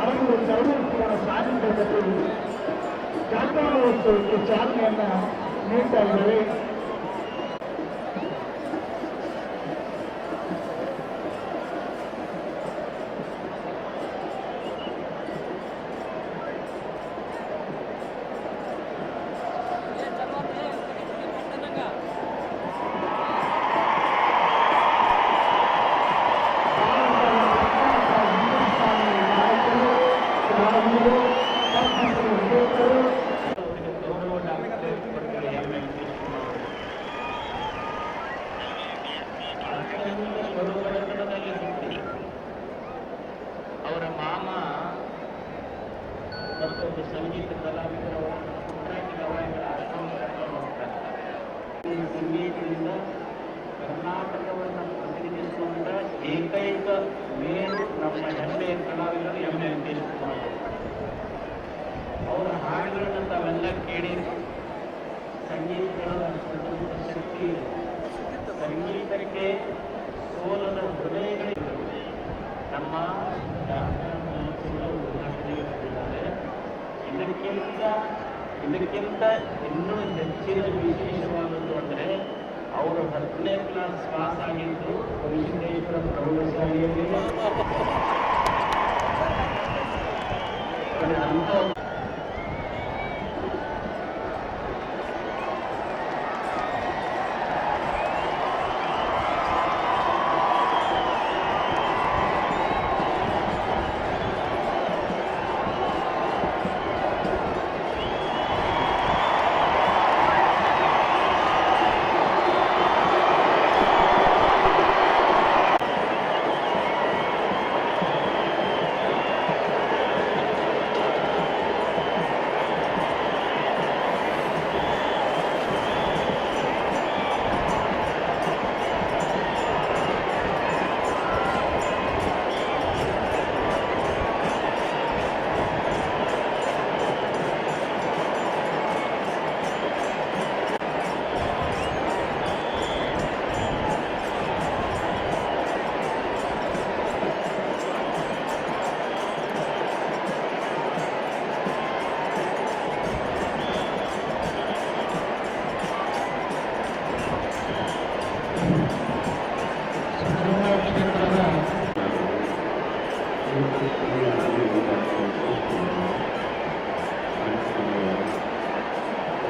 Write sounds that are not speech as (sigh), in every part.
அரசு சர்வதற்கான சாதனைகள் பற்றி ஜாத்தா சாதனை என்ன நீட்டாகவே ಮತ್ತೊಂದು ಸಂಗೀತ ಕಲಾವಿದರ ಸಂಗೀತದಿಂದ ಕರ್ನಾಟಕವನ್ನು ಪ್ರತಿನಿಧಿಸುವಂಥ ಏಕೈಕ ಮೇಲು ನಮ್ಮ ಹೆಮ್ಮೆಯ ಕಲಾವಿದರು ಹೆಮ್ಮೆ ವೆಂಕಟೇಶ್ ಕುಮಾರ್ ಅವರು. ಹಾಡುಗಳನ್ನು ತಾವೆಲ್ಲ ಕೇಳಿ ಸಂಗೀತಗಳ ಶಕ್ತಿ. ಸಂಗೀತಕ್ಕೆ ಸೋಲದ ಹೃದಯಗಳಿವೆ ನಮ್ಮ ಇದಕ್ಕಿಂತ ಇದಕ್ಕಿಂತ ಇನ್ನೂ ಹೆಚ್ಚಿನ ವಿಶೇಷವಾದದ್ದು ಅಂದರೆ ಅವರು ಹತ್ತನೇ ಕ್ಲಾಸ್ ಪಾಸ್ ಆಗಿದ್ದು ಪರಿಶುದ್ಧೇಶ್ವರ ಪ್ರೌಢಶಾಲೆಯಲ್ಲಿ (laughs)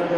ಅವರ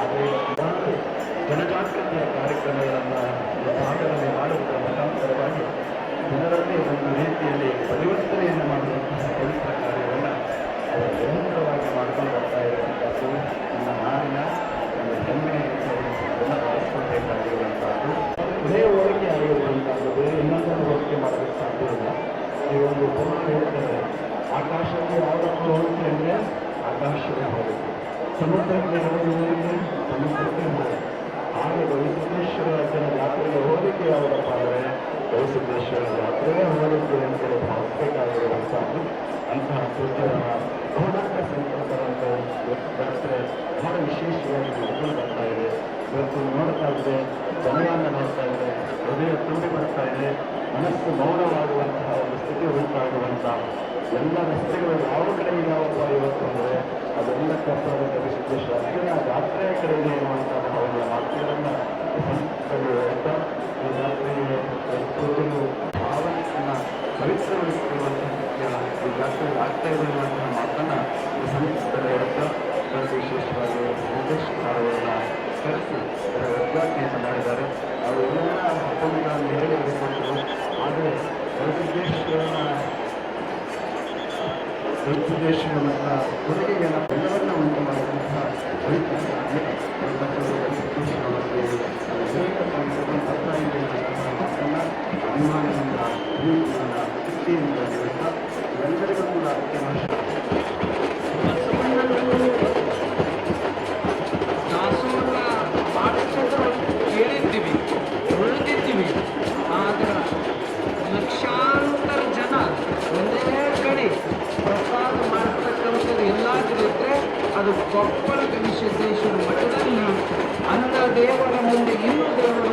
ಆದರೆ ಸುಮಾರು ಜನಜಾಗೃತಿಯ ಕಾರ್ಯಕ್ರಮಗಳನ್ನು ಭಾಗದಲ್ಲಿ ಮಾಡುವುದರ ಮುಖಾಂತರವಾಗಿ ಜನರಲ್ಲಿ ಒಂದು ರೀತಿಯಲ್ಲಿ ಪರಿವರ್ತನೆಯನ್ನು ಮಾಡುವಂತಹ ಪವಿತ್ರ ಕಾರ್ಯವನ್ನು ಅವರು ನಿರಂತರವಾಗಿ ಮಾಡಿಕೊಂಡು ಬರ್ತಾ ಇರತಕ್ಕದ್ದು ನನ್ನ ನಾಡಿನ ಒಂದು ಹೆಮ್ಮೆಯ ವಿಷಯವನ್ನು ಬಳಸಿಕೊಳ್ಳಬೇಕಾಗಿರುವಂಥದ್ದು ಇದೇ ಹೋಲಿಕೆ ಆಗಿರುವಂಥದ್ದು ಬೇರೆ ಇನ್ನೊಂದನ್ನು ಹೋಲಿಕೆ ಮಾಡಲು ಸಾಧ್ಯವಿಲ್ಲ ಈ ಒಂದು ಪುನಃ ಹೇಳ್ತಾರೆ, ಆಕಾಶಕ್ಕೆ ಯಾವುದಕ್ಕೂ ಹೋಲಿಕೆ ಅಂದರೆ ಆಕಾಶವೇ ಹೋಗುತ್ತೆ. ಸಮುದ್ರಕ್ಕೆ ಹೋಗುತ್ತೆ ಸಮುದ್ರಕ್ಕೆ ಹಾಗೆ ವೈಸಿದ್ದೇಶ್ವರ ಅಜ್ಜನ ಜಾತ್ರೆಗೆ ಹೋಲಿಕೆ ಯಾವುದಪ್ಪ ಅಂದರೆ ಗವಿಸಿದ್ದೇಶ್ವರ ಜಾತ್ರೆಗೆ ಹೋಲಿಕೆ ಅಂತೇಳಿ ಭಾವಿಸಬೇಕಾಗಿರುವಂಥದ್ದು ಅಂತಹ ಪೂಜ್ಯರ ಬಹುನಾಥ ಸಂಕಲ್ಪರಂತ ಜಾತ್ರೆ ಬಹಳ ವಿಶೇಷವಾಗಿ ನಡೆದು ಬರ್ತಾ ಇವತ್ತು ನೋಡ್ತಾ ನೋಡ್ತಾ ಹೃದಯ ತುಂಬಿ ಬರ್ತಾ ಇದೆ ಮನಸ್ಸು ಮೌನವಾಗುವಂತಹ ಒಂದು ಸ್ಥಿತಿ ಎಲ್ಲ ರಸ್ತೆಗಳು ಯಾವ ಕಡೆ ಇದಾವಪ್ಪ ಇವತ್ತು ಅಂದರೆ ಅದೆಲ್ಲ ಕಪ್ಪದ ಗವಿಸಿದ್ದೇಶ್ವರ ಅಜ್ಜನ ಜಾತ್ರೆಯ ಕಡೆಗೆ ಇರುವಂತಹ ಭಾವನೆಯ ಸಂಸ್ಥೆಗಳು ಹೇಳ್ತಾ, ಈ ಜಾತ್ರೆಗೆ ಪೂಜೆಗಳು ಭಾವನೆಯನ್ನು ಪವಿತ್ರಗೊಳಿಸಿರುವಂತಹ ಈ ಜಾತ್ರೆ ಆಗ್ತಾ ಇರುವಂತಹ ಮಾತನ್ನ ಈ ಸಂಸ್ಥೆಗಳು ಹೇಳ್ತಾ ವಿಶೇಷವಾಗಿ ಸಂದೇಶ್ ಅವರನ್ನು ಕರೆಸಿ, ಅದರ ಉದ್ಘಾಟನೆಯನ್ನು ಮಾಡಿದ್ದಾರೆ. ಅವರು ಎಲ್ಲ ಹಬ್ಬಗಳನ್ನು ಹೇಳಿ ಗವಿಸಿದ್ದೇಶ್ವರನ ಕೊಡುಗೆಯನ್ನು ಎಲ್ಲವನ್ನ ಉಂಟು ಮಾಡಿದಂತಹ ಅದು ಕೊಪ್ಪಳ ವಿಶೇಷೇಶ್ವರ ಮಠದಲ್ಲಿ ಅನ್ನ ದೇವರ ಮುಂದೆ ಇನ್ನೂ ದೇವರ